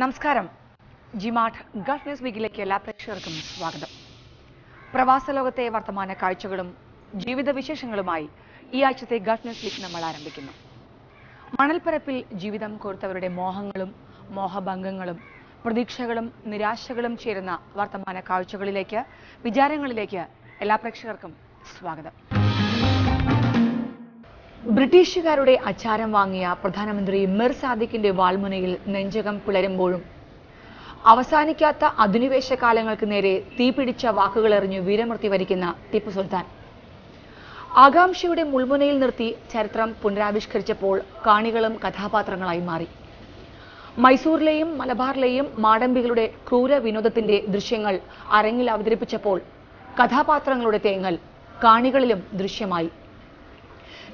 നമസ്കാരം. ജിമാഠ് Gulf news വീക്കിലേക്ക് എല്ലാ പ്രേക്ഷകർക്കും സ്വാഗതം. പ്രവാസ ലോകത്തെ വർത്തമാന കാഴ്ചകളും ജീവിത വിശേഷങ്ങളുമായി ഈ ആഴ്ചത്തെ ഗൾഫ് ന്യൂസ് വീക്ക് നമ്മൾ ആരംഭിക്കുന്നു. മണൽപ്പരപ്പിൽ ജീവിതം കോർത്തവരുടെ മോഹങ്ങളും മോഹഭംഗങ്ങളും പ്രതീക്ഷകളും നിരാശകളും ചേരുന്ന വർത്തമാന കാഴ്ചകളിലേക്ക് വിചാരങ്ങളിലേക്ക് എല്ലാ പ്രേക്ഷകർക്കും സ്വാഗതം. ബ്രിട്ടീഷുകാരുടെ അച്ചാരം വാങ്ങിയ പ്രധാനമന്ത്രി മിർ സാദിഖിന്റെ വാൾമുനയിൽ നെഞ്ചകം പിളരുമ്പോഴും അവസാനിക്കാത്ത അധിനിവേശ കാലങ്ങൾക്ക് നേരെ തീപിടിച്ച വാക്കുകൾ എറിഞ്ഞു വീരമൃത്യു വരിക്കുന്ന ടിപ്പു സുൽത്താൻ. ആകാംക്ഷയുടെ മുൾമുനയിൽ നിർത്തി ചരിത്രം പുനരാവിഷ്കരിച്ചപ്പോൾ കാണികളും കഥാപാത്രങ്ങളായി മാറി. മൈസൂരിലെയും മലബാറിലെയും മാടമ്പികളുടെ ക്രൂര വിനോദത്തിന്റെ ദൃശ്യങ്ങൾ അരങ്ങിൽ അവതരിപ്പിച്ചപ്പോൾ കഥാപാത്രങ്ങളുടെ തേങ്ങൽ കാണികളിലും ദൃശ്യമായി.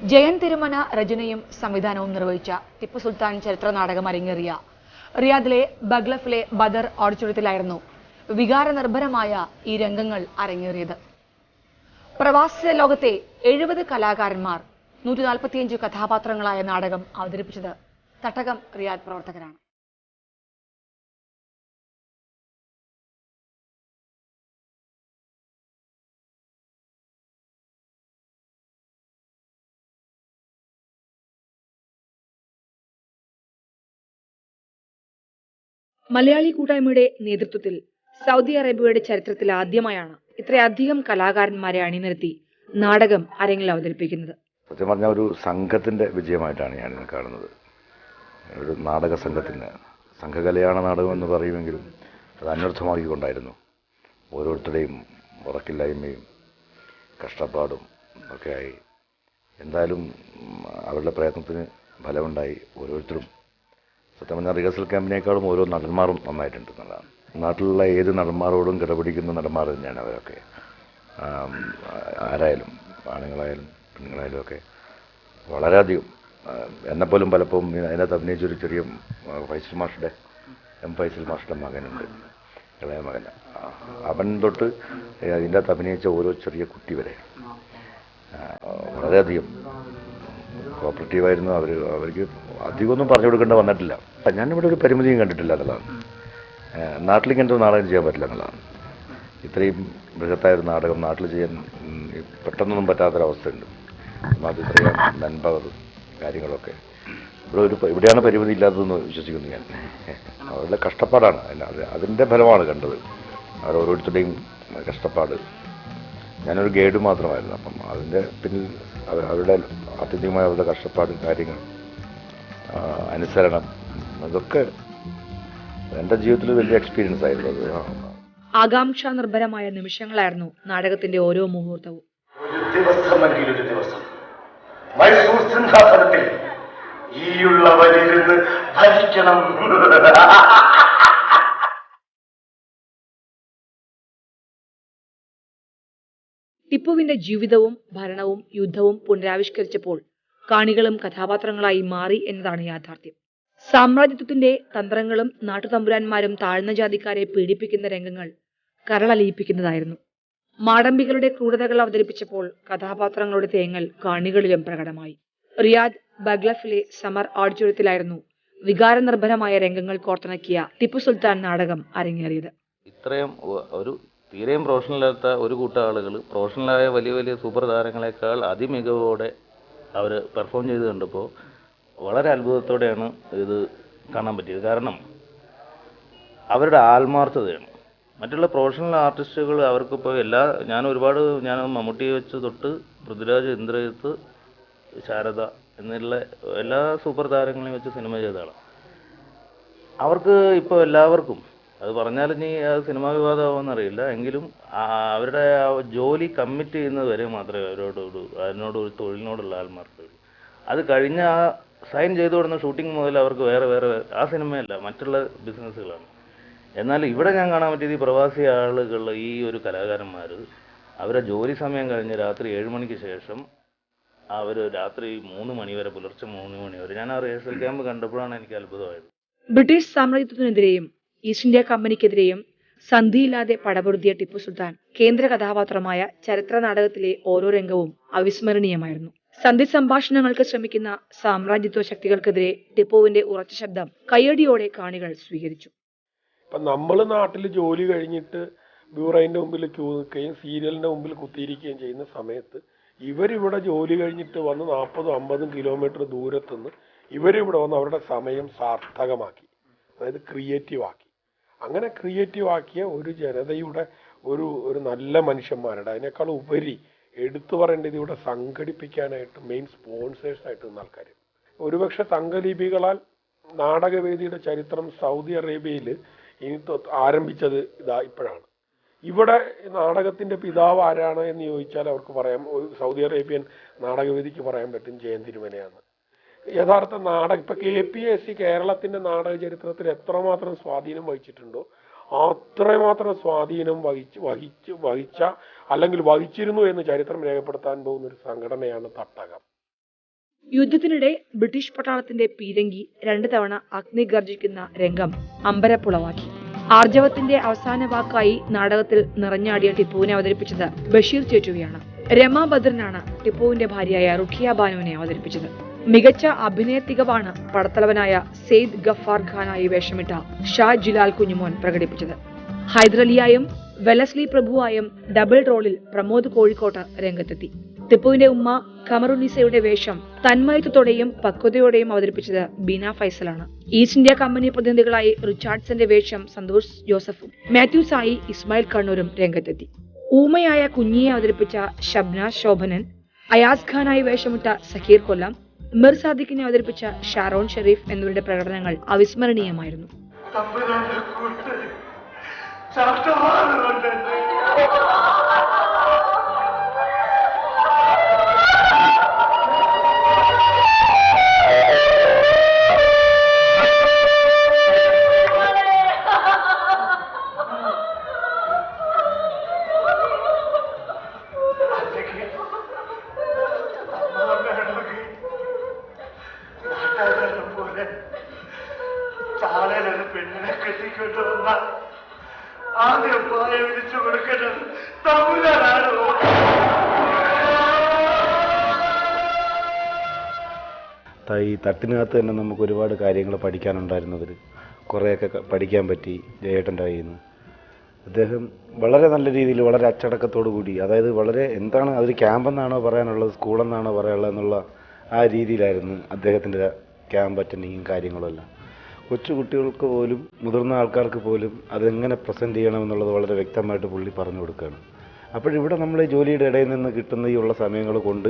ജയൻ തിരുമന രചനയും സംവിധാനവും നിർവഹിച്ച ടിപ്പു സുൽത്താൻ ചരിത്ര നാടകം അരങ്ങേറിയ റിയാദിലെ ബഗ്ലഫിലെ ബദർ ഓഡിറ്റോറിയത്തിലായിരുന്നു വികാരനിർഭരമായ ഈ രംഗങ്ങൾ അരങ്ങേറിയത്. പ്രവാസ ലോകത്തെ എഴുപത് കലാകാരന്മാർ നൂറ്റി നാൽപ്പത്തിയഞ്ച് കഥാപാത്രങ്ങളായ നാടകം അവതരിപ്പിച്ചത് തട്ടകം റിയാദ് പ്രവർത്തകരാണ്. മലയാളി കൂട്ടായ്മയുടെ നേതൃത്വത്തിൽ സൗദി അറേബ്യയുടെ ചരിത്രത്തിൽ ആദ്യമായാണ് ഇത്രയധികം കലാകാരന്മാരെ അണിനിരത്തി നാടകം അരങ്ങിൽ അവതരിപ്പിക്കുന്നത്. സത്യം പറഞ്ഞ ഒരു സംഘത്തിന്റെ വിജയമായിട്ടാണ് ഞാനിത് കാണുന്നത്. ഒരു നാടക സംഘത്തിന് സംഘകലയാണ് നാടകം എന്ന് പറയുമെങ്കിലും അത് അന്വർത്ഥമാക്കിക്കൊണ്ടായിരുന്നു. ഓരോരുത്തരുടെയും ഉറക്കില്ലായ്മയും കഷ്ടപ്പാടും ഒക്കെയായി എന്തായാലും അവരുടെ പ്രയത്നത്തിന് ഫലമുണ്ടായി. ഓരോരുത്തരും സത്യം പറഞ്ഞാൽ റിഹേഴ്സൽ ക്യാമ്പിനേക്കാളും ഓരോ നടന്മാരും നന്നായിട്ടുണ്ട് എന്നുള്ളതാണ്. നാട്ടിലുള്ള ഏത് നടന്മാരോടും കിടപിടിക്കുന്ന നടന്മാർ തന്നെയാണ് അവരൊക്കെ. ആരായാലും ആണുങ്ങളായാലും പെണ്ണുങ്ങളായാലും ഒക്കെ വളരെയധികം എന്നെപ്പോലും പലപ്പോഴും അതിനകത്ത് അഭിനയിച്ചൊരു ചെറിയ ഫൈസൽ മാഷുടെ എം ഫൈസൽ മാഷുടെ മകനുണ്ട് ഇളയ മകൻ. അവൻ തൊട്ട് അതിന്റെ അകത്ത് അഭിനയിച്ച ഓരോ ചെറിയ കുട്ടി വരെ. വളരെയധികം കോപ്പറേറ്റീവായിരുന്നു. അവർ അവർക്ക് അധികമൊന്നും പറഞ്ഞു കൊടുക്കേണ്ട വന്നിട്ടില്ല. ഞാനിവിടെ ഒരു പരിമിതിയും കണ്ടിട്ടില്ല എന്നുള്ളതാണ്. നാട്ടിൽ ഇങ്ങനത്തെ നാടകം ചെയ്യാൻ പറ്റില്ല എന്നുള്ളതാണ്. ഇത്രയും ബൃഹത്തായ ഒരു നാടകം നാട്ടിൽ ചെയ്യാൻ പെട്ടെന്നൊന്നും പറ്റാത്തൊരവസ്ഥയുണ്ട്. അത് ഇത്രയും നൻപകറും കാര്യങ്ങളൊക്കെ. ഇവിടെ ഒരു ഇവിടെയാണ് പരിമിതി ഇല്ലാത്തതെന്ന് വിശ്വസിക്കുന്നു ഞാൻ. അവരുടെ കഷ്ടപ്പാടാണ്. അതിന്റെ ഫലമാണ് കണ്ടത്. അവർ ഓരോരുത്തരുടെയും കഷ്ടപ്പാട്. ഞാനൊരു ഗൈഡ് മാത്രമായിരുന്നു. അപ്പം അതിന്റെ പിന്നിൽ അവരുടെ ആത്യന്തികമായ അവരുടെ കഷ്ടപ്പാടും കാര്യങ്ങളും അനുസരണം അതൊക്കെ എന്റെ ജീവിതത്തിൽ വലിയ എക്സ്പീരിയൻസ് ആയിരുന്നു. അത് ആ. ആകാംക്ഷ നിർഭരമായ നിമിഷങ്ങളായിരുന്നു നാടകത്തിന്റെ ഓരോ മുഹൂർത്തവും. ഒരു ദിവസമെങ്കിൽ ഒരു ദിവസം. മൈസൂർ സിംഹാസനത്തിൽ ഈയുള്ളവരിരുന്ന് ഭരിക്കണം. ടിപ്പുവിന്റെ ജീവിതവും ഭരണവും യുദ്ധവും പുനരാവിഷ്കരിച്ചപ്പോൾ കാണികളും കഥാപാത്രങ്ങളായി മാറി എന്നതാണ് യാഥാർത്ഥ്യം. സാമ്രാജ്യത്വത്തിന്റെ തന്ത്രങ്ങളും നാട്ടുതമ്പുരാന്മാരും താഴ്ന്ന ജാതിക്കാരെ പീഡിപ്പിക്കുന്ന രംഗങ്ങൾ കരളലിയിപ്പിക്കുന്നതായിരുന്നു. മാടമ്പികളുടെ ക്രൂരതകൾ അവതരിപ്പിച്ചപ്പോൾ കഥാപാത്രങ്ങളുടെ തേങ്ങൽ കാണികളിലും പ്രകടമായി. റിയാദ് ബഗ്ലഫിലെ സമർ ഓഡിറ്റോറിയത്തിലായിരുന്നു വികാരനിർഭരമായ രംഗങ്ങൾ കോർത്തിണക്കിയ ടിപ്പു സുൽത്താൻ നാടകം അരങ്ങേറിയത്. ഇത്രയും ഒരു തീരെയും പ്രൊഫഷണൽ അല്ലാത്ത ഒരു കൂട്ടം ആളുകൾ പ്രൊഫഷണലായ വലിയ വലിയ സൂപ്പർ താരങ്ങളെക്കാൾ അതിമികവോടെ അവർ പെർഫോം ചെയ്ത് കണ്ടപ്പോൾ വളരെ അത്ഭുതത്തോടെയാണ് ഇത് കാണാൻ പറ്റിയത്. കാരണം അവരുടെ ആത്മാർത്ഥതയാണ്. മറ്റുള്ള പ്രൊഫഷണൽ ആർട്ടിസ്റ്റുകൾ അവർക്കിപ്പോൾ എല്ലാ ഞാൻ ഒരുപാട് ഞാൻ മമ്മൂട്ടിയെ വെച്ച് തൊട്ട് പൃഥ്വിരാജ് ഇന്ദ്രജിത്ത് ശാരദ എന്നുള്ള എല്ലാ സൂപ്പർ താരങ്ങളെയും വെച്ച് സിനിമ ചെയ്തതാണ് അവർക്ക് ഇപ്പോൾ എല്ലാവർക്കും അത് പറഞ്ഞാൽ ഇനി അത് സിനിമാ വിവാദമാവുമെന്ന് അറിയില്ല എങ്കിലും അവരുടെ ആ ജോലി കമ്മിറ്റ് ചെയ്യുന്നത് വരെ മാത്രമേ അവരോട് ഒരു അതിനോട് ഒരു തൊഴിലിനോടുള്ള ആത്മാർത്ഥതയുള്ളൂ അത് കഴിഞ്ഞ ആ സൈൻ ചെയ്തു കൊടുക്കുന്ന ഷൂട്ടിംഗ് മുതൽ അവർക്ക് വേറെ വേറെ വേറെ- ആ സിനിമയല്ല മറ്റുള്ള ബിസിനസ്സുകളാണ് എന്നാൽ ഇവിടെ ഞാൻ കാണാൻ പറ്റിയത് ഈ പ്രവാസി ആളുകൾ ഈ ഒരു കലാകാരന്മാർ അവരെ ജോലി സമയം കഴിഞ്ഞ് രാത്രി ഏഴ് മണിക്ക് ശേഷം അവർ രാത്രി മൂന്ന് മണി വരെ പുലർച്ചെ മൂന്ന് മണി വരെ. ഞാൻ ആ റിഹേഴ്സൽ ക്യാമ്പ് കണ്ടപ്പോഴാണ് എനിക്ക് അത്ഭുതമായത്. ബ്രിട്ടീഷ് സാമ്രാജ്യത്വത്തിനെതിരെയും ഈസ്റ്റ് ഇന്ത്യ കമ്പനിക്കെതിരെയും സന്ധിയില്ലാതെ പടപൊരുതിയ ടിപ്പു സുൽത്താൻ കേന്ദ്ര കഥാപാത്രമായ ചരിത്ര നാടകത്തിലെ ഓരോ രംഗവും അവിസ്മരണീയമായിരുന്നു. സന്ധി സംഭാഷണങ്ങൾക്ക് ശ്രമിക്കുന്ന സാമ്രാജ്യത്വ ശക്തികൾക്കെതിരെ ടിപ്പുവിന്റെ ഉറച്ച ശബ്ദം കയ്യടിയോടെ കാണികൾ സ്വീകരിച്ചു. ഇപ്പൊ നമ്മൾ നാട്ടിൽ ജോലി കഴിഞ്ഞിട്ട് ബ്യൂറോയിന്റെ മുമ്പിൽ ക്യൂ നിൽക്കുകയും സീരിയലിന്റെ മുമ്പിൽ കുത്തിയിരിക്കുകയും ചെയ്യുന്ന സമയത്ത് ഇവരിവിടെ ജോലി കഴിഞ്ഞിട്ട് വന്ന് നാൽപ്പതും അമ്പതും കിലോമീറ്റർ ദൂരത്തുനിന്ന് ഇവരിവിടെ വന്ന് അവരുടെ സമയം സാർത്ഥകമാക്കി. അതായത് ക്രിയേറ്റീവ് ആക്കി അങ്ങനെ ക്രിയേറ്റീവ് ആക്കിയ ഒരു ജനതയുടെ ഒരു ഒരു നല്ല മനുഷ്യന്മാരുടെ അതിനേക്കാൾ ഉപരി എടുത്തു പറയേണ്ടത് ഇവിടെ സംഘടിപ്പിക്കാനായിട്ട് മെയിൻ സ്പോൺസേഴ്സ് ആയിട്ട് നിന്ന ആൾക്കാർ ഒരുപക്ഷെ തങ്കലിപികളാൽ നാടകവേദിയുടെ ചരിത്രം സൗദി അറേബ്യയിൽ ഇനി ആരംഭിച്ചത് ഇതാ ഇപ്പോഴാണ്. ഇവിടെ നാടകത്തിന്റെ പിതാവ് ആരാണ് എന്ന് ചോദിച്ചാൽ അവർക്ക് പറയാം സൗദി അറേബ്യൻ നാടകവേദിക്ക് പറയാൻ പറ്റും ജയൻ യഥാർത്ഥ നാടക ഇപ്പൊ കെ പി എസ് സി കേരളത്തിന്റെ നാടക ചരിത്രത്തിൽ എത്രമാത്രം സ്വാധീനം വഹിച്ചിട്ടുണ്ടോ? അത്രമാത്രം സ്വാധീനം വഹിച്ച് വഹിച്ച് വഹിച്ച അല്ലെങ്കിൽ വഹിച്ചിരുന്നു എന്ന് ചരിത്രം രേഖപ്പെടുത്താൻ പോകുന്ന ഒരു സംഘടനയാണ് തട്ടകം. യുദ്ധത്തിനിടെ ബ്രിട്ടീഷ് പട്ടാളത്തിന്റെ പീരങ്കി രണ്ടു തവണ അഗ്നി ഗർജിക്കുന്ന രംഗം അമ്പരപ്പുളവാക്കി. ആർജവത്തിന്റെ അവസാന വാക്കായി നാടകത്തിൽ നിറഞ്ഞാടിയ ടിപ്പുവിനെ അവതരിപ്പിച്ചത് ബഷീർ ചേറ്റുവിയാണ്. രമാഭദ്രനാണ് ടിപ്പുവിന്റെ ഭാര്യയായ റുഖിയ ബാനുവിനെ അവതരിപ്പിച്ചത്. മികച്ച അഭിനയ തികവാണ് പടത്തലവനായ സെയ്ദ് ഗഫാർ ഖാനായി വേഷമിട്ട ഷാ ജിലാൽ കുഞ്ഞുമോൻ പ്രകടിപ്പിച്ചത്. ഹൈദരലിയായും വെലസ്ലി പ്രഭുവായും ഡബിൾ റോളിൽ പ്രമോദ് കോഴിക്കോട്ട് രംഗത്തെത്തി. ടിപ്പുവിന്റെ ഉമ്മ ഖമറുനിസയുടെ വേഷം തന്മയത്വത്തോടെയും പക്വതയോടെയും അവതരിപ്പിച്ചത് ബീന ഫൈസലാണ്. ഈസ്റ്റ് ഇന്ത്യ കമ്പനി പ്രതിനിധികളായി റിച്ചാർഡ്സന്റെ വേഷം സന്തോഷ് ജോസഫും മാത്യു സായി ഇസ്മായിൽ കണ്ണൂരും രംഗത്തെത്തി. ഊമയായ കുഞ്ഞിയെ അവതരിപ്പിച്ച ഷബ്ന ശോഭനൻ അയാസ് ഖാനായി വേഷമിട്ട സഖീർ കൊല്ലം മിർ അവതരിപ്പിച്ച ഷാരോൺ ഷെരീഫ് എന്നിവരുടെ പ്രകടനങ്ങൾ അവിസ്മരണീയമായിരുന്നു. തട്ടിനകത്ത് തന്നെ നമുക്ക് ഒരുപാട് കാര്യങ്ങൾ പഠിക്കാനുണ്ടായിരുന്നതിൽ കുറേയൊക്കെ പഠിക്കാൻ പറ്റി ജയേട്ടന്റെ കയ്യിൽ നിന്ന് അദ്ദേഹം വളരെ നല്ല രീതിയിൽ വളരെ അച്ചടക്കത്തോടു കൂടി അതായത് വളരെ എന്താണ് അതൊരു ക്യാമ്പെന്നാണോ പറയാനുള്ളത് സ്കൂളെന്നാണോ പറയാനുള്ളത് എന്നുള്ള ആ രീതിയിലായിരുന്നു അദ്ദേഹത്തിന്റെ ക്യാമ്പ് അറ്റൻഡിങ്ങും കാര്യങ്ങളെല്ലാം. കൊച്ചു കുട്ടികൾക്ക് പോലും മുതിർന്ന ആൾക്കാർക്ക് പോലും അതെങ്ങനെ പ്രസന്റ് ചെയ്യണമെന്നുള്ളത് വളരെ വ്യക്തമായിട്ട് പുള്ളി പറഞ്ഞു കൊടുക്കുകയാണ്. അപ്പോഴിവിടെ നമ്മൾ ജോലിയുടെ ഇടയിൽ നിന്ന് കിട്ടുന്ന ഈ ഉള്ള സമയങ്ങൾ കൊണ്ട്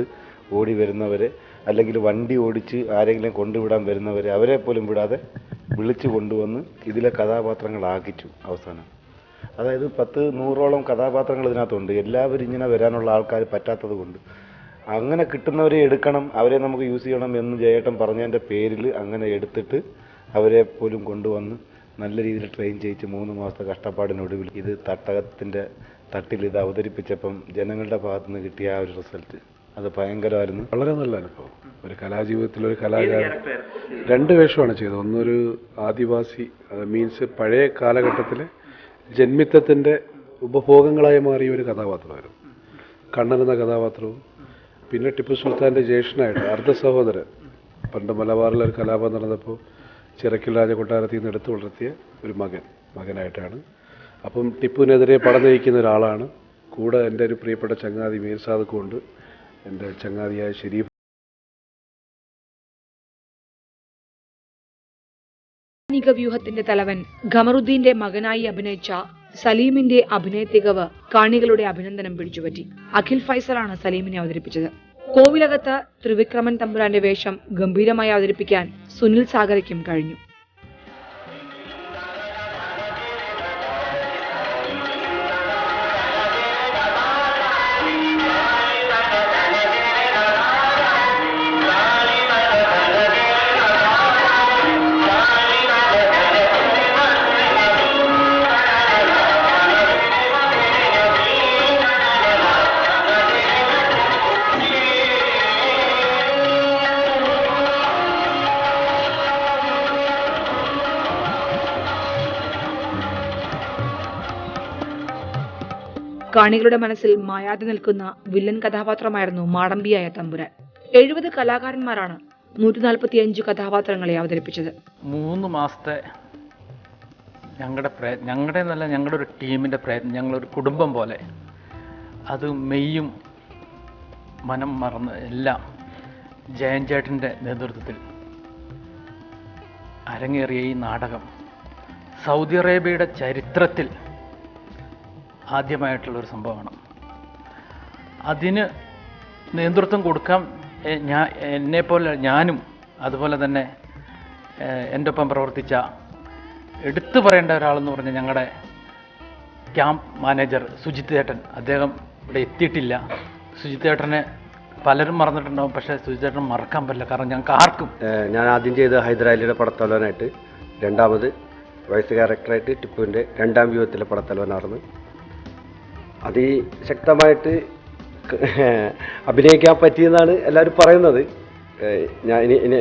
ഓടി വരുന്നവരെ അല്ലെങ്കിൽ വണ്ടി ഓടിച്ച് ആരെങ്കിലും കൊണ്ടുവിടാൻ വരുന്നവരെ അവരെ പോലും വിടാതെ വിളിച്ചു കൊണ്ടുവന്ന് ഇതിലെ കഥാപാത്രങ്ങളാക്കിച്ചു അവസാനം. അതായത് പത്ത് നൂറോളം കഥാപാത്രങ്ങൾ ഇതിനകത്തുണ്ട്. എല്ലാവരും ഇങ്ങനെ വരാനുള്ള ആൾക്കാർ പറ്റാത്തത് കൊണ്ട്. അങ്ങനെ കിട്ടുന്നവരെ എടുക്കണം അവരെ നമുക്ക് യൂസ് ചെയ്യണം എന്ന് ജയേട്ടൻ പറഞ്ഞതിന്റെ പേരിൽ അങ്ങനെ എടുത്തിട്ട് അവരെ പോലും കൊണ്ടുവന്ന് നല്ല രീതിയിൽ ട്രെയിൻ ചെയ്യിച്ച് മൂന്ന് മാസത്തെ കഷ്ടപ്പാടിനൊടുവിൽ ഇത് തട്ടകത്തിന്റെ തട്ടിൽ ഇത് അവതരിപ്പിച്ചപ്പം ജനങ്ങളുടെ ഭാഗത്തുനിന്ന് കിട്ടിയ ആ ഒരു റിസൾട്ട്. അത് ഭയങ്കരമായിരുന്നു. വളരെ നല്ല അനുഭവം. ഒരു കലാജീവിതത്തിൽ ഒരു കലാകാരൻ. രണ്ട് വേഷമാണ് ചെയ്തത്. ഒന്നൊരു ആദിവാസി മീൻസ് പഴയ കാലഘട്ടത്തിലെ ജന്മിത്തത്തിന്റെ ഉപഭോഗങ്ങളായി മാറിയ ഒരു കഥാപാത്രമായിരുന്നു. കണ്ണൻ എന്ന കഥാപാത്രവും പിന്നെ ടിപ്പു സുൽത്താന്റെ ജ്യേഷ്ഠനായിട്ട് അർദ്ധ സഹോദരൻ. പണ്ട് മലബാറിലെ ഒരു കലാപം നടന്നപ്പോൾ ചിറക്കിൽ രാജകൊട്ടാരത്തിൽ നിന്ന് എടുത്തു വളർത്തിയ ഒരു മകൻ മകനായിട്ടാണ്. അപ്പം ടിപ്പുവിനെതിരെ പടം നയിക്കുന്ന ഒരാളാണ്. കൂടെ എന്റെ ഒരു പ്രിയപ്പെട്ട ചങ്ങാതി മീർ എന്റെ ചങ്ങാതിയായ ഷെരീഫ് സൈനിക വ്യൂഹത്തിന്റെ തലവൻ ഖമറുദ്ദീന്റെ മകനായി അഭിനയിച്ച സലീമിന്റെ അഭിനയ തികവ് കാണികളുടെ അഭിനന്ദനം പിടിച്ചുപറ്റി. അഖിൽ ഫൈസലാണ് സലീമിനെ അവതരിപ്പിച്ചത്. കോവിലകത്ത് ത്രിവിക്രമൻ തമ്പുരാന്റെ വേഷം ഗംഭീരമായി അവതരിപ്പിക്കാൻ സുനിൽ സാഗരയ്ക്കും കഴിഞ്ഞു. കാണികളുടെ മനസ്സിൽ മായാതെ നിൽക്കുന്ന വില്ലൻ കഥാപാത്രമായിരുന്നു മാടമ്പിയായ തമ്പുരാൻ. എഴുപത് കലാകാരന്മാരാണ് നൂറ്റി നാൽപ്പത്തി അഞ്ച് കഥാപാത്രങ്ങളെ അവതരിപ്പിച്ചത്. മൂന്ന് മാസത്തെ ഞങ്ങളുടെ പ്രയത്നം ഞങ്ങളുടെ എന്നല്ല ഞങ്ങളുടെ ഒരു ടീമിന്റെ പ്രയത്നം ഞങ്ങളൊരു കുടുംബം പോലെ. അത് മെയ്യും മനം മറന്ന് എല്ലാം ജയൻ ചേട്ടന്റെ നേതൃത്വത്തിൽ അരങ്ങേറിയ ഈ നാടകം സൗദി അറേബ്യയുടെ ചരിത്രത്തിൽ ആദ്യമായിട്ടുള്ള ഒരു സംഭവമാണ്. അതിന് നേതൃത്വം കൊടുക്കാൻ ഞാൻ എന്നെപ്പോലെ ഞാനും അതുപോലെ തന്നെ എന്റെ ഒപ്പം പ്രവർത്തിച്ച എടുത്തു പറയേണ്ട ഒരാളെന്ന് പറഞ്ഞാൽ ഞങ്ങളുടെ ക്യാമ്പ് മാനേജർ സുജിത് ഏട്ടൻ അദ്ദേഹം ഇവിടെ എത്തിയിട്ടില്ല. സുജിത് ഏട്ടനെ പലരും മറന്നിട്ടുണ്ടാവും പക്ഷേ സുജിത് ഏട്ടൻ മറക്കാൻ പറ്റില്ല കാരണം ഞങ്ങൾക്ക് ആർക്കും ഞാൻ ആദ്യം ചെയ്ത് ഹൈദരാലിയുടെ പടത്തലവനായിട്ട് രണ്ടാമത് വൈസ് ക്യാരക്ടറായിട്ട് ടിപ്പുവിന്റെ രണ്ടാം വ്യൂഹത്തിലെ പടത്തലവനായിരുന്നു അതിശക്തമായിട്ട് അഭിനയിക്കാൻ പറ്റിയെന്നാണ് എല്ലാവരും പറയുന്നത്. ഞാൻ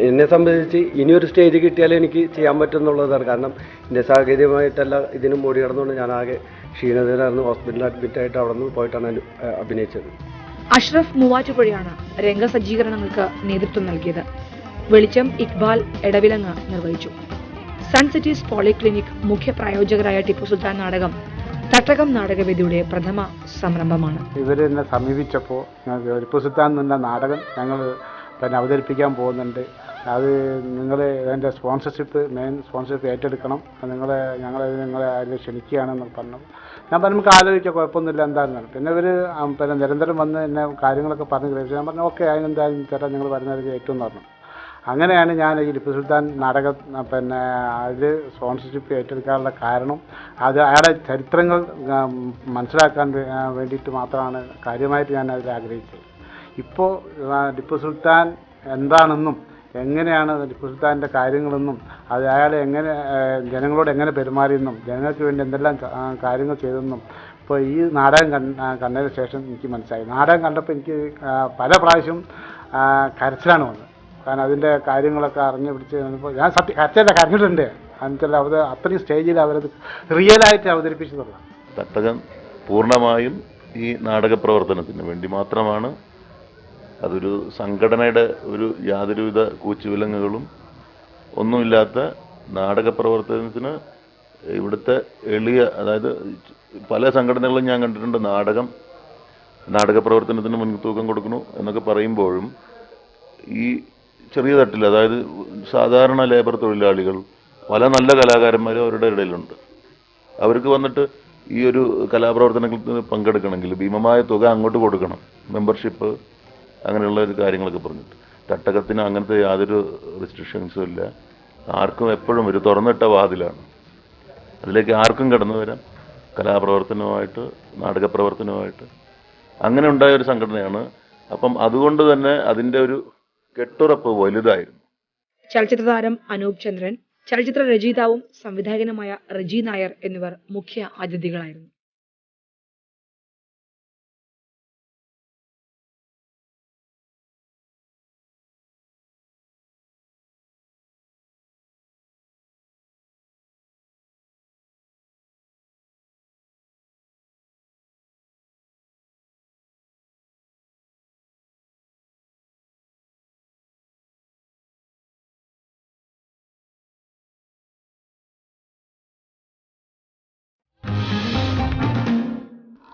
എന്നെ സംബന്ധിച്ച് ഇനിയൊരു സ്റ്റേജ് കിട്ടിയാൽ എനിക്ക് ചെയ്യാൻ പറ്റുമെന്നുള്ളതാണ് കാരണം എന്റെ സാഹചര്യമായിട്ടല്ല ഇതിനും ഓടി കടന്നുകൊണ്ട് ഞാൻ ആകെ ക്ഷീണതയിലായിരുന്നു ഹോസ്പിറ്റലിൽ അഡ്മിറ്റ് ആയിട്ട് അവിടെ നിന്ന് പോയിട്ടാണ് അഭിനയിച്ചത്. അഷ്റഫ് മൂവാറ്റുപുഴയാണ് രംഗസജ്ജീകരണങ്ങൾക്ക് നേതൃത്വം നൽകിയത്. വെളിച്ചം ഇക്ബാൽ എടവിലങ്ങ് നിർവഹിച്ചു. സൺസിറ്റീസ് പോളിക്ലിനിക് മുഖ്യ പ്രായോജകരായ ടിപ്പു സുൽത്താൻ നാടകം തട്ടകം നാടകവേദിയുടെ പ്രഥമ സംരംഭമാണ്. ഇവർ എന്നെ സമീപിച്ചപ്പോൾ ടിപ്പു സുൽത്താൻ എന്ന നാടകം ഞങ്ങൾ തന്നെ അവതരിപ്പിക്കാൻ പോകുന്നുണ്ട്. അത് നിങ്ങൾ അതിന്റെ സ്പോൺസർഷിപ്പ് മെയിൻ സ്പോൺസർഷിപ്പ് ഏറ്റെടുക്കണം. നിങ്ങൾ ഞങ്ങൾ നിങ്ങളെ അതിൽ ക്ഷണിക്കുകയാണെന്ന് പറഞ്ഞു. ഞാൻ പറഞ്ഞു നമുക്ക് ആലോചിക്കാം കുഴപ്പമൊന്നുമില്ല എന്താണെന്ന് പിന്നെ ഇവർ പിന്നെ നിരന്തരം വന്ന് എന്നെ കാര്യങ്ങളൊക്കെ പറഞ്ഞു ഞാൻ പറഞ്ഞു ഓക്കെ അതിനെന്തായാലും ചേട്ടാ നിങ്ങൾ വരുന്നത് ഏറ്റവും പറഞ്ഞു. അങ്ങനെയാണ് ഞാൻ ഈ ടിപ്പു സുൽത്താൻ നാടക പിന്നെ അതിൽ സ്പോൺസർഷിപ്പ് ഏറ്റെടുക്കാനുള്ള കാരണം. അത് അയാളെ ചരിത്രങ്ങൾ മനസ്സിലാക്കാൻ വേണ്ടിയിട്ട് മാത്രമാണ് കാര്യമായിട്ട് ഞാൻ അതിൽ ആഗ്രഹിച്ചത്. ഇപ്പോൾ ടിപ്പു സുൽത്താൻ എന്താണെന്നും എങ്ങനെയാണ് ടിപ്പു സുൽത്താന്റെ കാര്യങ്ങളെന്നും അത് അയാൾ എങ്ങനെ ജനങ്ങളോട് എങ്ങനെ പെരുമാറിയെന്നും ജനങ്ങൾക്ക് വേണ്ടി എന്തെല്ലാം കാര്യങ്ങൾ ചെയ്തെന്നും ഇപ്പോൾ ഈ നാടകം കണ്ട കണ്ടതിന് ശേഷം എനിക്ക് മനസ്സിലായി. നാടകം കണ്ടപ്പോൾ എനിക്ക് പല പ്രാവശ്യം കരച്ചിലാണ് വന്നത്. കാരണം അതിന്റെ കാര്യങ്ങളൊക്കെ അറിഞ്ഞു പിടിച്ച് കഴിഞ്ഞപ്പോൾ ഞാൻ സത്യം കരച്ചല്ല കരഞ്ഞിട്ടുണ്ട്. എന്നുവെച്ചാൽ അവർ അത്രയും സ്റ്റേജിൽ അവരത് റിയലായിട്ട് അവതരിപ്പിച്ചതല്ല തട്ടകം പൂർണമായും ഈ നാടക പ്രവർത്തനത്തിന് വേണ്ടി മാത്രമാണ് അതൊരു സംഘടനയുടെ ഒരു യാതൊരുവിധ കൂച്ചുവിലങ്ങുകളും ഒന്നുമില്ലാത്ത നാടക പ്രവർത്തനത്തിന് ഇവിടുത്തെ എളിയ അതായത് പല സംഘടനകളും ഞാൻ കണ്ടിട്ടുണ്ട് നാടകം നാടക പ്രവർത്തനത്തിന് മുൻതൂക്കം കൊടുക്കണു എന്നൊക്കെ പറയുമ്പോഴും ഈ ചെറിയ തട്ടിൽ അതായത് സാധാരണ ലേബർ തൊഴിലാളികൾ പല നല്ല കലാകാരന്മാരും അവരുടെ ഇടയിലുണ്ട്. അവർക്ക് വന്നിട്ട് ഈ ഒരു കലാപ്രവർത്തനത്തിൽ പങ്കെടുക്കണമെങ്കിൽ ഭീമമായ തുക അങ്ങോട്ട് കൊടുക്കണം. മെമ്പർഷിപ്പ് അങ്ങനെയുള്ള ഒരു കാര്യങ്ങളൊക്കെ പറഞ്ഞിട്ട്. തട്ടകത്തിന് അങ്ങനത്തെ യാതൊരു റെസ്ട്രിക്ഷൻസും ഇല്ല. ആർക്കും എപ്പോഴും ഒരു തുറന്നിട്ട വാതിലാണ്. അതിലേക്ക് ആർക്കും കടന്നു വരാം. കലാപ്രവർത്തനവുമായിട്ട് നാടക പ്രവർത്തനവുമായിട്ട് അങ്ങനെ ഉണ്ടായ ഒരു സംഘടനയാണ്. അപ്പം അതുകൊണ്ട് തന്നെ അതിന്റെ ഒരു കെട്ടുറപ്പ് വലുതായിരുന്നു. ചലച്ചിത്ര താരം അനൂപ് ചന്ദ്രൻ ചലച്ചിത്ര രചയിതാവും സംവിധായകനുമായ റജി നായർ എന്നിവർ മുഖ്യ അതിഥികളായിരുന്നു.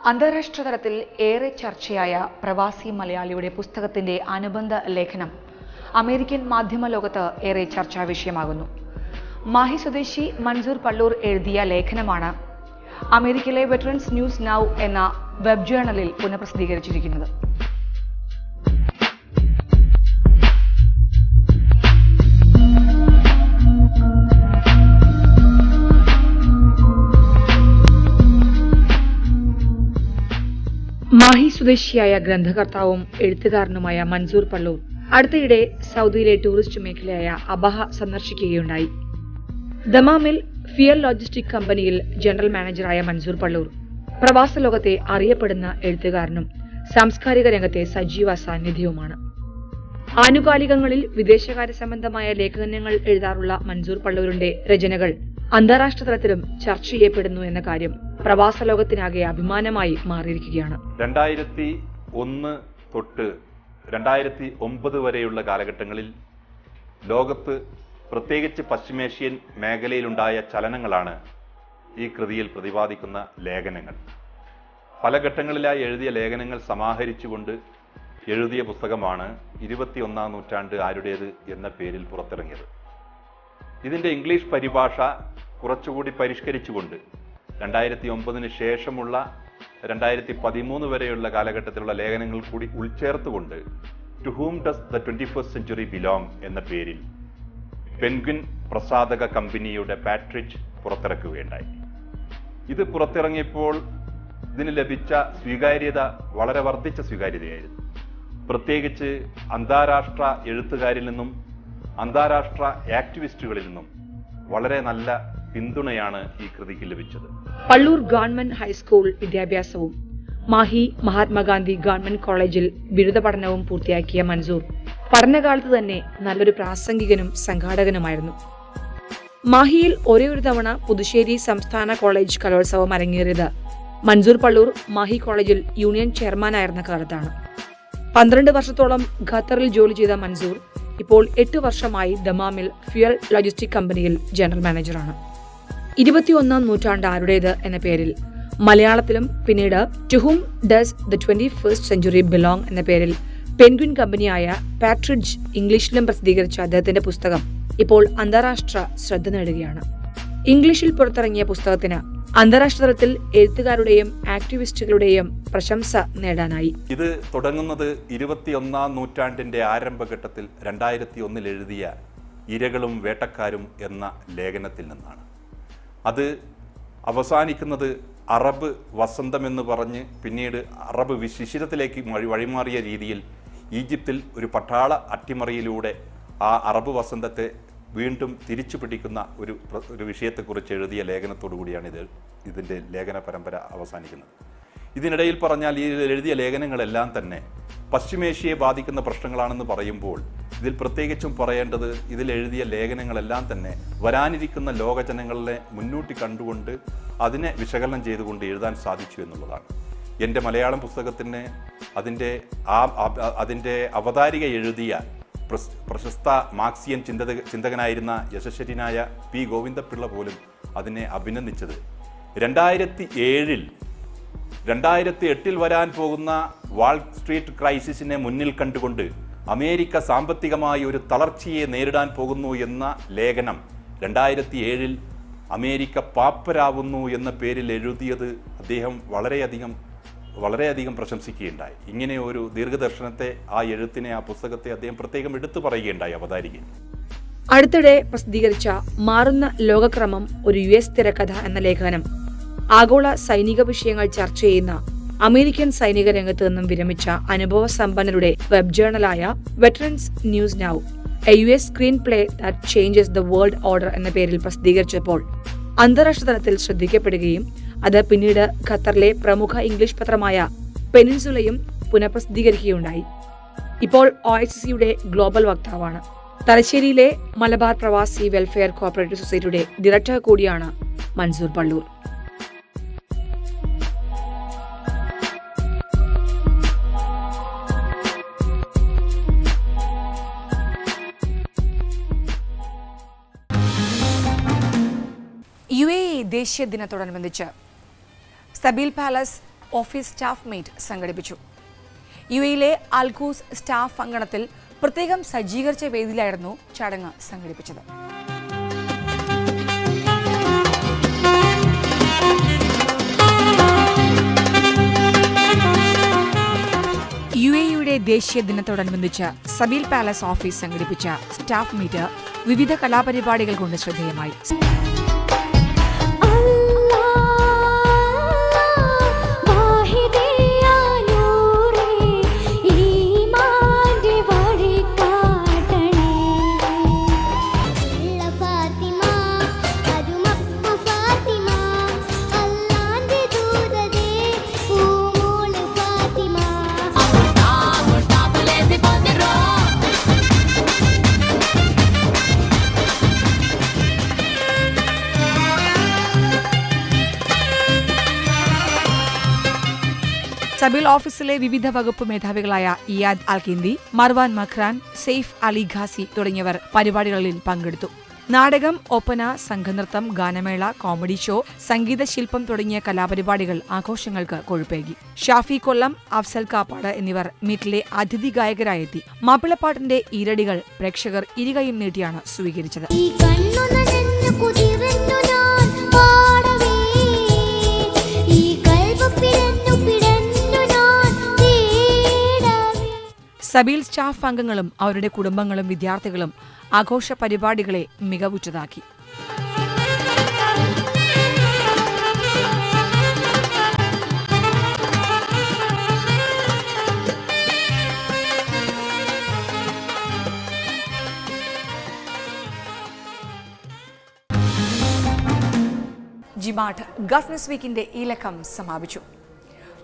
അന്താരാഷ്ട്ര തലത്തിൽ ഏറെ ചർച്ചയായ പ്രവാസി മലയാളിയുടെ പുസ്തകത്തിന്റെ അനുബന്ധ ലേഖനം അമേരിക്കൻ മാധ്യമ ലോകത്ത് ഏറെ ചർച്ചാ വിഷയമാകുന്നു. മാഹി സ്വദേശി മൻസൂർ പള്ളൂർ എഴുതിയ ലേഖനമാണ് അമേരിക്കയിലെ വെറ്ററൻസ് ന്യൂസ് നൗ എന്ന വെബ് ജേണലിൽ പുനഃപ്രസിദ്ധീകരിച്ചിരിക്കുന്നത്. മാഹി സ്വദേശിയായ ഗ്രന്ഥകർത്താവും എഴുത്തുകാരനുമായ മൻസൂർ പള്ളൂർ അടുത്തിടെ സൗദിയിലെ ടൂറിസ്റ്റ് മേഖലയായ അബഹ സന്ദർശിക്കുകയുണ്ടായി. ദമാമിൽ ഫിയൽ ലോജിസ്റ്റിക് കമ്പനിയിൽ ജനറൽ മാനേജറായ മൻസൂർ പള്ളൂർ പ്രവാസ ലോകത്തെ അറിയപ്പെടുന്ന എഴുത്തുകാരനും സാംസ്കാരിക രംഗത്തെ സജീവ സാന്നിധ്യവുമാണ്. ആനുകാലികങ്ങളിൽ വിദേശകാര്യ സംബന്ധമായ ലേഖനങ്ങൾ എഴുതാറുള്ള മൻസൂർ പള്ളൂരിന്റെ രചനകൾ അന്താരാഷ്ട്ര തലത്തിലും ചർച്ച ചെയ്യപ്പെടുന്നു എന്ന കാര്യം പ്രവാസ ലോകത്തിനാകെ അഭിമാനമായി മാറിയിരിക്കുകയാണ്. രണ്ടായിരത്തി ഒന്ന് തൊട്ട് രണ്ടായിരത്തി ഒമ്പത് വരെയുള്ള കാലഘട്ടങ്ങളിൽ ലോകത്ത് പ്രത്യേകിച്ച് പശ്ചിമേഷ്യൻ മേഖലയിലുണ്ടായ ചലനങ്ങളാണ് ഈ കൃതിയിൽ പ്രതിപാദിക്കുന്ന ലേഖനങ്ങൾ. പല ഘട്ടങ്ങളിലായി എഴുതിയ ലേഖനങ്ങൾ സമാഹരിച്ചുകൊണ്ട് എഴുതിയ പുസ്തകമാണ് ഇരുപത്തിയൊന്നാം നൂറ്റാണ്ട് ആരുടേത് എന്ന പേരിൽ പുറത്തിറങ്ങിയത്. ഇതിന്റെ ഇംഗ്ലീഷ് പരിഭാഷ കുറച്ചുകൂടി പരിഷ്കരിച്ചുകൊണ്ട് രണ്ടായിരത്തി ഒമ്പതിന് ശേഷമുള്ള രണ്ടായിരത്തി പതിമൂന്ന് വരെയുള്ള കാലഘട്ടത്തിലുള്ള ലേഖനങ്ങൾ കൂടി ഉൾച്ചേർത്തുകൊണ്ട് to whom does the twenty first century belong എന്ന പേരിൽ പെൻഗ്വിൻ പ്രസാദക കമ്പനിയുടെ പാട്രിച്ച് പുറത്തിറക്കുകയുണ്ടായി. ഇത് പുറത്തിറങ്ങിയപ്പോൾ ഇതിന് ലഭിച്ച സ്വീകാര്യത വളരെ വർദ്ധിച്ച സ്വീകാര്യതയായിരുന്നു. പ്രത്യേകിച്ച് അന്താരാഷ്ട്ര എഴുത്തുകാരിൽ നിന്നും അന്താരാഷ്ട്ര ആക്ടിവിസ്റ്റുകളിൽ നിന്നും വളരെ നല്ല പിന്തുണയാണ് ഈ കൃതിക്ക് ലഭിച്ചത്. പള്ളൂർ ഗവൺമെന്റ് ഹൈസ്കൂൾ വിദ്യാഭ്യാസവും മാഹി മഹാത്മാഗാന്ധി ഗവൺമെന്റ് കോളേജിൽ ബിരുദ പഠനവും പൂർത്തിയാക്കിയ മൻസൂർ പഠനകാലത്ത് തന്നെ നല്ലൊരു പ്രാസംഗികനും സംഘാടകനുമായിരുന്നു. മാഹിയിൽ ഒരേ ഒരു തവണ പുതുശ്ശേരി സംസ്ഥാന കോളേജ് കലോത്സവം അരങ്ങേറിയത് മൻസൂർ പള്ളൂർ മാഹി കോളേജിൽ യൂണിയൻ ചെയർമാനായിരുന്ന കാലത്താണ്. പന്ത്രണ്ട് വർഷത്തോളം ഖത്തറിൽ ജോലി ചെയ്ത മൻസൂർ ഇപ്പോൾ എട്ട് വർഷമായി ദമാമിൽ ഫ്യുവൽ ലോജിസ്റ്റിക് കമ്പനിയിൽ ജനറൽ മാനേജറാണ്. ഇരുപത്തിയൊന്നാം നൂറ്റാണ്ട് ആരുടേത് എന്ന പേരിൽ. മലയാളത്തിലും പിന്നീട് to whom does the twenty first century belong എന്ന പേരിൽ പെൻഗ്വിൻ കമ്പനിയായ പാട്രിഡ്ജ് ഇംഗ്ലീഷിലും പ്രസിദ്ധീകരിച്ച അദ്ദേഹത്തിന്റെ പുസ്തകം ഇപ്പോൾ അന്താരാഷ്ട്ര ശ്രദ്ധ നേടുകയാണ്. ഇംഗ്ലീഷിൽ പുറത്തിറങ്ങിയ പുസ്തകത്തിന് അന്താരാഷ്ട്ര തലത്തിൽ എഴുത്തുകാരുടെയും ആക്ടിവിസ്റ്റുകളുടെയും പ്രശംസ നേടാനായി. ഇത് തുടങ്ങുന്നത് ഇരുപത്തിയൊന്നാം നൂറ്റാണ്ടിന്റെ ആരംഭഘട്ടത്തിൽ രണ്ടായിരത്തി ഒന്നിൽ എഴുതിയ ഇരകളും വേട്ടക്കാരും എന്ന ലേഖനത്തിൽ നിന്നാണ്. അത് അവസാനിക്കുന്നത് അറബ് വസന്തം എന്ന് പറഞ്ഞ് പിന്നീട് അറബ് വിശിശിരത്തിലേക്ക് വഴി വഴിമാറിയ രീതിയിൽ ഈജിപ്തിൽ ഒരു പട്ടാള അട്ടിമറിയിലൂടെ ആ അറബ് വസന്തത്തെ വീണ്ടും തിരിച്ചു പിടിക്കുന്ന ഒരു ഒരു വിഷയത്തെക്കുറിച്ച് എഴുതിയ ലേഖനത്തോടു കൂടിയാണ് ഇത് ഇതിന്റെ ലേഖന പരമ്പര അവസാനിക്കുന്നത്. ഇതിനിടയിൽ പറഞ്ഞാൽ ഈ എഴുതിയ ലേഖനങ്ങളെല്ലാം തന്നെ പശ്ചിമേഷ്യയെ ബാധിക്കുന്ന പ്രശ്നങ്ങളാണെന്ന് പറയുമ്പോൾ ഇതിൽ പ്രത്യേകിച്ചും പറയേണ്ടത് ഇതിൽ എഴുതിയ ലേഖനങ്ങളെല്ലാം തന്നെ വരാനിരിക്കുന്ന ലോകജനങ്ങളെ മുന്നൂട്ടി കണ്ടുകൊണ്ട് അതിനെ വിശകലനം ചെയ്തുകൊണ്ട് എഴുതാൻ സാധിച്ചു എന്നുള്ളതാണ്. എന്റെ മലയാളം പുസ്തകത്തിന് അതിന്റെ ആ ആ- അതിന്റെ അവതാരിക എഴുതിയ പ്രശസ്ത മാർക്സിയൻ ചിന്തക ചിന്തകനായിരുന്ന യശസ്വരനായ പി ഗോവിന്ദപിള്ള പോലും അതിനെ അഭിനന്ദിച്ചത്. രണ്ടായിരത്തി ഏഴിൽ രണ്ടായിരത്തി എട്ടിൽ വരാൻ പോകുന്ന വാൾ സ്ട്രീറ്റ് ക്രൈസിസിനെ മുന്നിൽ കണ്ടുകൊണ്ട് അമേരിക്ക സാമ്പത്തികമായി ഒരു തളർച്ചയെ നേരിടാൻ പോകുന്നു എന്ന ലേഖനം രണ്ടായിരത്തി ഏഴിൽ അമേരിക്ക പാപ്പരാവുന്നു എന്ന പേരിൽ എഴുതിയത് അദ്ദേഹം വളരെയധികം വളരെയധികം പ്രശംസിക്കുകയുണ്ടായി. ഇങ്ങനെ ഒരു ദീർഘദർശനത്തെ ആ എഴുത്തിനെ ആ പുസ്തകത്തെ അദ്ദേഹം പ്രത്യേകം എടുത്തു പറയുകയുണ്ടായി അവതാരികയിൽ അടുത്തിടെ പ്രസിദ്ധീകരിച്ച മാറുന്ന ലോകക്രമം ഒരു യു എസ് തിരക്കഥ എന്ന ലേഖനം. ആഗോള സൈനിക വിഷയങ്ങൾ ചർച്ച ചെയ്യുന്ന അമേരിക്കൻ സൈനിക രംഗത്ത് നിന്നും വിരമിച്ച അനുഭവ സമ്പന്നരുടെ web ജേണലായ veterans news now a U S screen play that changes the world order എന്ന പേരിൽ പ്രസിദ്ധീകരിച്ചപ്പോൾ അന്താരാഷ്ട്ര തലത്തിൽ ശ്രദ്ധിക്കപ്പെടുകയും അത് പിന്നീട് ഖത്തറിലെ പ്രമുഖ ഇംഗ്ലീഷ് പത്രമായ പെനിൻസുലയും പുനഃപ്രസിദ്ധീകരിക്കുകയുണ്ടായി. ഇപ്പോൾ ഒ എച്ച് സിയുടെ ഗ്ലോബൽ വക്താവാണ്. തലശ്ശേരിയിലെ മലബാർ പ്രവാസി വെൽഫെയർ കോപ്പറേറ്റീവ് സൊസൈറ്റിയുടെ ഡയറക്ടർ കൂടിയാണ് മൻസൂർ പള്ളൂർ. ദേശീയ ദിനത്തോടനുബന്ധിച്ച് Zabeel palace office staff meet സംഘടിപ്പിച്ചു. യു എയിലെ അൽഖൂസ് സ്റ്റാഫ് അങ്കണത്തിൽ പ്രത്യേകം സജ്ജീകരിച്ച വേദിയിലായിരുന്നു ചടങ്ങ് സംഘടിപ്പിച്ചത്. യു എയുടെ ദേശീയ ദിനത്തോടനുബന്ധിച്ച് സബീൽ പാലസ് ഓഫീസ് സംഘടിപ്പിച്ച സ്റ്റാഫ് മീറ്റ് വിവിധ കലാപരിപാടികൾ കൊണ്ട് ശ്രദ്ധേയമായി. സബീൽ ഓഫീസിലെ വിവിധ വകുപ്പ് മേധാവികളായ ഇയാദ് അൽകിന്ദി മർവാൻ മഖ്രാൻ സെയ്ഫ് അലി ഖാസി തുടങ്ങിയവർ പരിപാടികളിൽ പങ്കെടുത്തു. നാടകം ഒപ്പന സംഘനൃത്തം ഗാനമേള കോമഡി ഷോ സംഗീത ശില്പം തുടങ്ങിയ കലാപരിപാടികൾ ആഘോഷങ്ങൾക്ക് കൊഴുപ്പേകി. ഷാഫി കൊല്ലം അഫ്സൽ കാപ്പാട് എന്നിവർ മീറ്റിലെ അതിഥി ഗായകരായെത്തി. മാപ്പിളപ്പാട്ടിന്റെ ഈരടികൾ പ്രേക്ഷകർ ഇരുകയും നീട്ടിയാണ് സ്വീകരിച്ചത്. സബീൽ സ്റ്റാഫ് അംഗങ്ങളും അവരുടെ കുടുംബങ്ങളും വിദ്യാർത്ഥികളും ആഘോഷ പരിപാടികളെ മികവുറ്റതാക്കി. ജിമാട്ട് ഗവർണസ് വീക്കിന്റെ ഈ ലക്കം സമാപിച്ചു.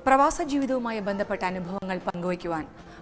പ്രവാസ ജീവിതവുമായി ബന്ധപ്പെട്ട അനുഭവങ്ങൾ പങ്കുവയ്ക്കുവാൻ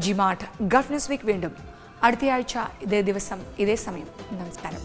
ജിമാട്ട്. ഗൾഫ് ന്യൂസ് വീക്ക് വീണ്ടും. അടുത്തയാഴ്ച ഇതേ ദിവസം ഇതേ സമയം. നമസ്കാരം.